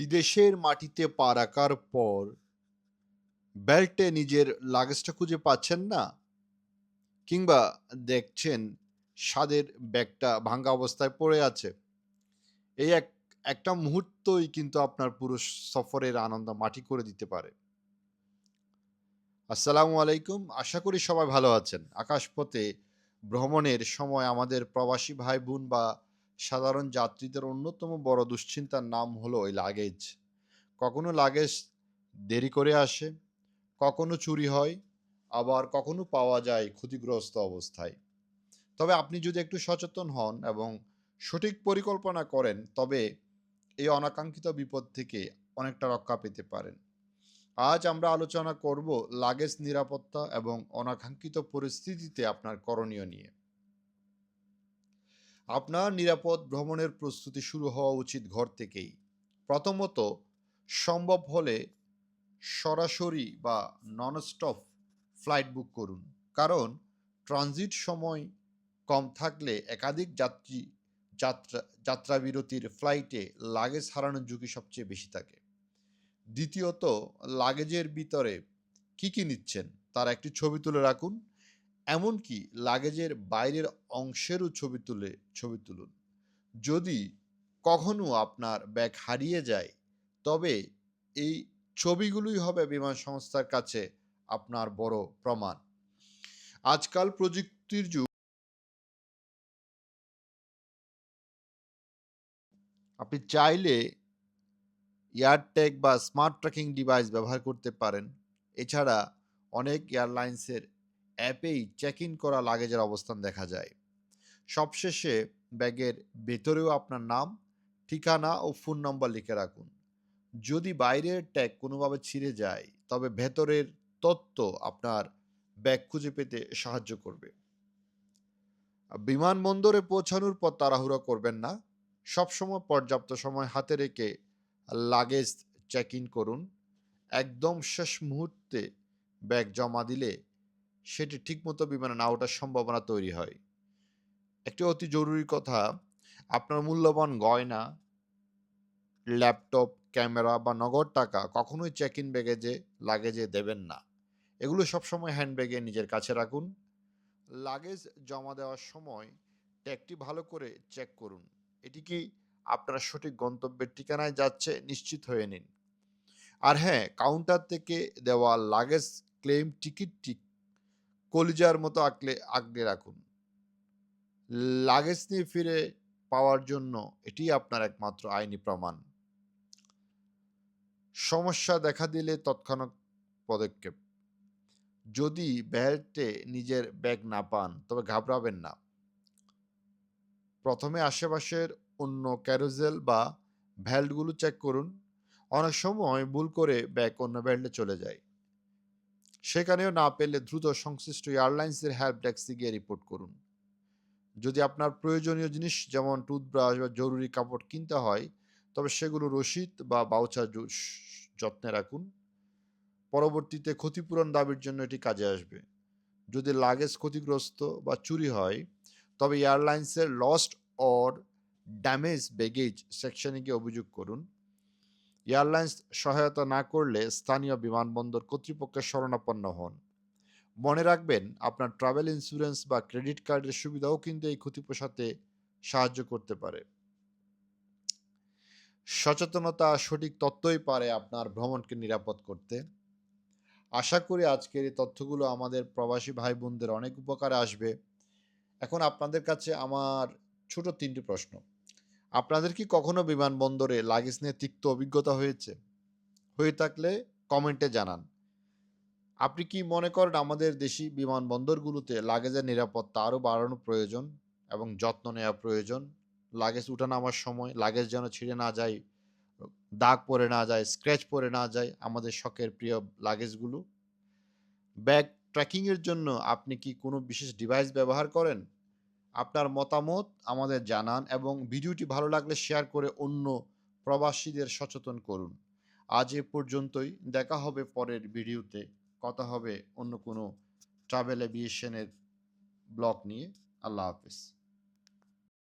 বিদেশের মাটিতে পা রাখার পর বেল্টে নিজের লাগেজটা খুঁজে পাচ্ছেন না? কিংবা দেখছেন স্বাদের ব্যাগটা ভাঙ্গা অবস্থায় পড়ে আছে? এই এক, একটা মুহূর্তই কিন্তু আপনার পুরো সফরের আনন্দ মাটি করে দিতে পারে। আসসালামু আলাইকুম। আশা করি সবাই ভালো আছেন। আকাশপথে ভ্রমণের সময় আমাদের প্রবাসী ভাই বোন বা সাধারণ যাত্রীদের অন্যতম বড় দুশ্চিন্তার নাম হলো ওই লাগেজ কখনো লাগেজ দেরি করে আসে, কখনো চুরি হয়, আবার কখনো পাওয়া যায় ক্ষতিগ্রস্ত অবস্থায়। তবে আপনি যদি একটু সচেতন হন এবং সঠিক পরিকল্পনা করেন, তবে এই অনাকাঙ্ক্ষিত বিপদ থেকে অনেকটা রক্ষা পেতে পারেন। আজ আমরা আলোচনা করব লাগেজ নিরাপত্তা এবং অনাকাঙ্ক্ষিত পরিস্থিতিতে আপনার করণীয় নিয়ে। আপনার নিরাপদ ভ্রমণের প্রস্তুতি শুরু হওয়া উচিত ঘর থেকেই। প্রথমত, সম্ভব হলে সরাসরি বা ননস্টপ ফ্লাইট বুক করুন। কারণ ট্রানজিট সময় কম থাকলে একাধিক যাত্রী, যাত্রা, যাত্রাবিরতির ফ্লাইটে লাগেজ হারানোর ঝুঁকি সবচেয়ে বেশি থাকে। দ্বিতীয়ত লাগেজের ভিতরে কি কি নিচ্ছেন, তার একটি ছবি তুলে রাখুন। এমনকি লাগেজের বাইরের অংশেরও ছবি তুলে, ছবি তুলুন। যদি কখনো আপনার ব্যাগ হারিয়ে যায়, তবে এই ছবিগুলোই হবে বিমান সংস্থার কাছে আপনার বড় প্রমাণ। আজকাল প্রযুক্তির যুগ। আপনি চাইলে এয়ারট্যাগ বা স্মার্ট ট্র্যাকিং ডিভাইস ব্যবহার করতে পারেন। এছাড়া অনেক এয়ারলাইন্সের অ্যাপেই চেক ইন করা লাগেজের অবস্থান দেখা যায়। সবশেষে ব্যাগের ভেতরেও আপনার নাম, ঠিকানা ও ফোন নম্বর লিখে রাখুন। যদি বাইরের ট্যাগ কোনোভাবে ছিঁড়ে যায়, তবে ভেতরের তথ্য আপনার ব্যাগ খুঁজে পেতে সাহায্য করবে। বিমানবন্দরে পৌঁছানোর পর তাড়াহুড়ো করবেন না। সবসময় পর্যাপ্ত সময় হাতে রেখে লাগেজ চেক ইন করুন। একদম শেষ মুহূর্তে ব্যাগ জমা দিলে সেটি ঠিকমতো বিমানে না ওঠার সম্ভাবনা তৈরি হয়। একটি অতি জরুরি কথা, আপনার মূল্যবান গয়না, ল্যাপটপ, ক্যামেরা বা নগদ টাকা কখনোই চেক ইন ব্যাগেজে লাগেজে দেবেন না। এগুলো সবসময় হ্যান্ডব্যাগে নিজের কাছে রাখুন। লাগেজ জমা দেওয়ার সময় ট্যাগটি ভালো করে চেক করুন। এটি কি আপনার সঠিক গন্তব্যের ঠিকানায় যাচ্ছে নিশ্চিত হয়ে নিন। আর হ্যাঁ কাউন্টার থেকে দেওয়া লাগেজ ক্লেম টিকিটটি কলিজার মতো আঁকলে আগলে রাখুন। লাগেজ নিয়ে ফিরে পাওয়ার জন্য এটি আপনার একমাত্র আইনি প্রমাণ। সমস্যা দেখা দিলে তৎক্ষণাৎ পদক্ষেপ। যদি বেল্টে নিজের ব্যাগ না পান, তবে ঘাবড়াবেন না। প্রথমে আশেপাশের অন্য ক্যারোজেল বা ভ্যাল্টগুলো চেক করুন। অনেক সময় ভুল করে ব্যাগ অন্য বেল্টে চলে যায়। সেখানেও না পেলে দ্রুত সংশ্লিষ্ট এয়ারলাইন্সের হেল্প ডেস্কে গিয়ে রিপোর্ট করুন। যদি আপনার প্রয়োজনীয় জিনিস যেমন টুথব্রাশ বা জরুরি কাপড় কিনতে হয়, তবে সেগুলো রসিদ বা বাউচার যত্নে রাখুন। পরবর্তীতে ক্ষতিপূরণ দাবির জন্য এটি কাজে আসবে। যদি লাগেজ ক্ষতিগ্রস্ত বা চুরি হয়, তবে এয়ারলাইন্সের লস্ট অর ড্যামেজ ব্যাগেজ সেকশনে গিয়ে অভিযোগ করুন। এয়ারলাইন্স সহায়তা না করলে স্থানীয় বিমানবন্দর কর্তৃপক্ষের শরণাপন্ন হন। মনে রাখবেন, আপনার ট্রাভেল ইন্স্যুরেন্স বা ক্রেডিট কার্ডের সুবিধাও কিন্তু এই ক্ষতি পোষাতে সাহায্য করতে পারে। সচেতনতা সঠিক তথ্যই পারে আপনার ভ্রমণকে নিরাপদ করতে। আশা করি আজকের এই তথ্যগুলো আমাদের প্রবাসী ভাই বোনদের অনেক উপকারে আসবে। এখন আপনাদের কাছে আমার ছোট তিনটি প্রশ্ন। আপনাদের কি কখনো বিমানবন্দরে লাগেজ নিয়ে তিক্ত অভিজ্ঞতা হয়েছে? হয়ে থাকলে কমেন্টে জানান। আপনি কি মনে করেন আমাদের দেশি বিমানবন্দরগুলোতে লাগেজের নিরাপত্তা আরও বাড়ানো প্রয়োজন এবং যত্ন নেওয়া প্রয়োজন? লাগেজ উঠানামার সময় লাগেজ যেন ছিঁড়ে না যায়, দাগ পরে না যায় স্ক্র্যাচ পরে না যায় আমাদের শখের প্রিয় লাগেজগুলো ব্যাগ ট্র্যাকিংয়ের জন্য আপনি কি কোনো বিশেষ ডিভাইস ব্যবহার করেন? আপনার মতামত আমাদের জানান এবং ভিডিওটি ভালো লাগলে শেয়ার করে অন্য প্রবাসীদের সচেতন করুন। আজ এ পর্যন্তই, দেখা হবে পরের ভিডিওতে। কথা হবে অন্য কোনো ট্রাভেল এভিয়েশনের ব্লগ নিয়ে। আল্লাহ হাফিজ।